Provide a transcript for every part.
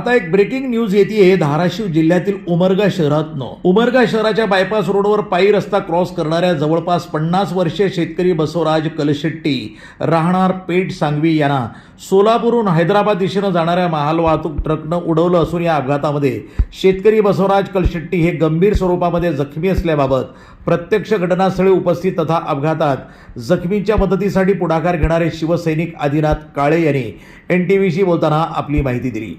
आता एक breaking news येते धाराशिव जिल्ह्यातील उमरगा शहरातनं. उमरगा शहराच्या बायपास रोडवर पायी रस्ता क्रॉस करणाऱ्या जवळपास पन्नास वर्षीय शेतकरी बसवराज कलशेट्टी राहणार पेठ सांगवी यांना सोलापूरहून हैदराबाद दिशेनं जाणाऱ्या महाल वाहतूक ट्रकनं उडवलं असून या अपघातामध्ये शेतकरी बसवराज कलशेट्टी हे गंभीर स्वरूपामध्ये जखमी असल्याबाबत प्रत्यक्ष घटनास्थळी उपस्थित तथा अपघातात जखमींच्या मदतीसाठी पुढाकार घेणारे शिवसैनिक आदिनाथ काळे यांनी एन टी व्हीशी बोलताना आपली माहिती दिली.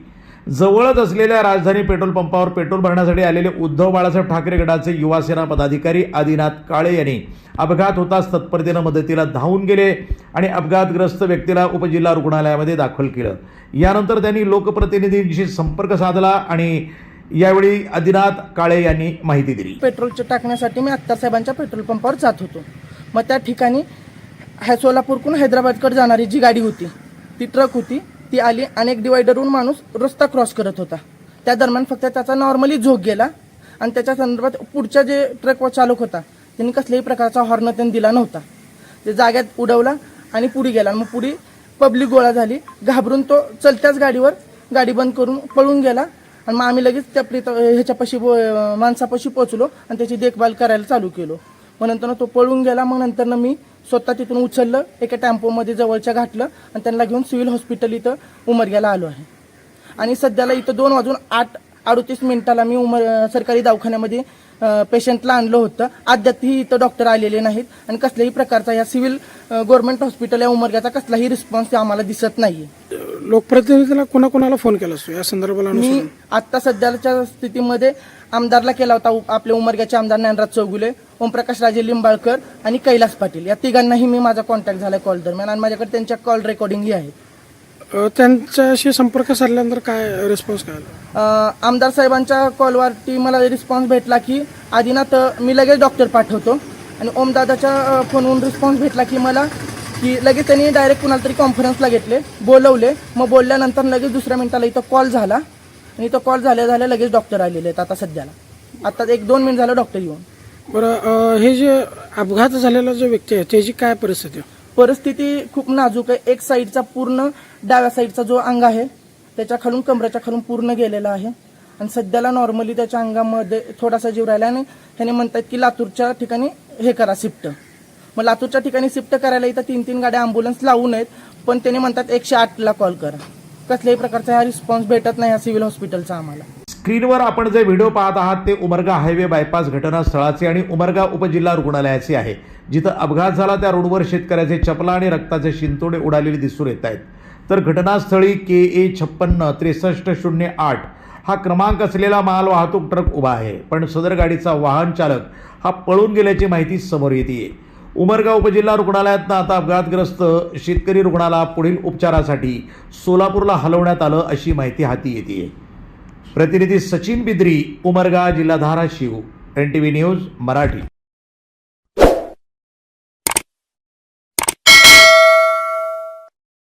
जवळच असलेल्या राजधानी पेट्रोल पंपावर पेट्रोल भरण्यासाठी आलेले उद्धव बाळासाहेब ठाकरे गटाचे युवासेना पदाधिकारी आदिनाथ काळे यांनी अपघात होताच तत्परतेनं मदतीला धावून गेले आणि अपघातग्रस्त व्यक्तीला उपजिल्हा रुग्णालयामध्ये दाखल केलं. यानंतर त्यांनी लोकप्रतिनिधींशी संपर्क साधला आणि यावेळी आदिनाथ काळे यांनी माहिती दिली. पेट्रोलच्या टाकण्यासाठी मी अत्तार साहेबांच्या पेट्रोल पंपावर जात होतो. मग त्या ठिकाणी है सोलापूरकडून हैदराबादकडे जाणारी जी गाडी होती ती ट्रक होती. ती आली आणि एक डिवायडरहून माणूस रस्ता क्रॉस करत होता. त्या दरम्यान फक्त त्याचा नॉर्मली झोक गेला आणि त्याच्या संदर्भात पुढच्या जे ट्रक चालक होता त्यांनी कसल्याही प्रकारचा हॉर्न त्यांनी दिला नव्हता. ते जाग्यात उडवला आणि पुढे गेला. मग पुढे पब्लिक गोळा झाली. घाबरून तो चलत्याच गाडीवर गाडी बंद करून पळून गेला. आणि मग आम्ही लगेच त्या प्रीत ह्याच्यापाशी बो- माणसापाशी पोचलो आणि त्याची देखभाल करायला चालू केलो. मग नंतर तो पळून गेला. मग नंतर मी स्वतः तिथून उचललं एका टॅम्पोमध्ये जवळच्या घातलं आणि त्यांना घेऊन सिव्हिल हॉस्पिटल इथं उमरग्याला आलो आहे. आणि सध्याला इथं दोन वाजून आठ अडतीस मिनिटाला मी उमर सरकारी दवाखान्यामध्ये पेशंटला आणलं होतं. अद्यापही इथं डॉक्टर आलेले नाहीत आणि कसल्याही प्रकारचा या सिव्हिल गव्हर्नमेंट हॉस्पिटल या उमरग्याचा कसलाही रिस्पॉन्स आम्हाला दिसत नाहीये. लोकप्रतिनिधीला कोणाकोणाला फोन केला असतो? या संदर्भाला मी अनुसरून. आता सध्याच्या स्थितीमध्ये आमदारला केला होता आपल्या उमरग्याचे आमदार ज्ञानराज चौगुले ओमप्रकाश राजे लिंबाळकर आणि कैलास पाटील. या तिघांनाही मी माझा कॉन्टॅक्ट झालाय कॉल दरम्यान आणि माझ्याकडे त्यांच्या कॉल रेकॉर्डिंगही आहे. अ, त्यांच्याशी संपर्क साधल्यानंतर काय रिस्पॉन्स काय आला? अ, आमदार साहेबांच्या कॉलवरती मला रिस्पॉन्स भेटला की आदिनाथ अ, मी लगेच डॉक्टर पाठवतो. आणि ओमदादाच्या अ, फोनवरून रिस्पॉन्स भेटला की मला की लगेच त्यांनी डायरेक्ट कुणाला तरी कॉन्फरन्सला घेतले बोलवले. मग बोलल्यानंतर लगेच दुसऱ्या मिनिटाला इथं कॉल झाला. आणि इथं कॉल झाल्या झाल्या लगेच डॉक्टर आलेले आहेत आता सध्याला. आता एक दोन मिनिट झालं डॉक्टर येऊन. बरं अ, हे जे अपघात झालेला जो व्यक्ती आहे त्याची काय परिस्थिती आहे? परिस्थिती खूप नाजूक आहे. एक साईडचा पूर्ण डाव्या साईडचा जो अंग आहे त्याच्या खालून कमरेच्या खालून पूर्ण गेलेला आहे. आणि सध्याला नॉर्मली त्याच्या अंगामध्ये थोडासा जीव राहिला आणि ह्याने म्हणतात की लातूरच्या ठिकाणी हे करा शिफ्ट. मग लातूरच्या ठिकाणी शिफ्ट करायला इथं तीन तीन गाड्या अँब्युलन्स लावू नयेत पण त्याने म्हणतात एकशे आठला कॉल करा. कसल्याही प्रकारचा हा रिस्पॉन्स भेटत नाही या सिव्हिल हॉस्पिटलचा आम्हाला. स्क्रीनवर आपण जे व्हिडिओ पाहत आहात ते उमरगा हायवे बायपास घटनास्थळाचे आणि उमरगा उपजिल्हा रुग्णालयाचे आहे. जिथं अपघात झाला त्या रोडवर शेतकऱ्याचे चपला आणि रक्ताचे शिंतोडे उडालेले दिसून येत आहेत. तर घटनास्थळी के ए छप्पन्न त्रेसष्ट शून्य आठ हा क्रमांक असलेला माल वाहतूक ट्रक उभा आहे. पण सदर गाडीचा वाहन चालक हा पळून गेल्याची माहिती समोर येते उमरगाव उपजिल्हा रुग्णालयातनं आता अपघातग्रस्त शेतकरी रुग्णाला पुढील उपचारासाठी सोलापूरला हलवण्यात आलं अशी माहिती हाती येते. प्रतिनिधी सचिन बिद्री उमरगा जिल्हा Dharashiv N T V news Marathi.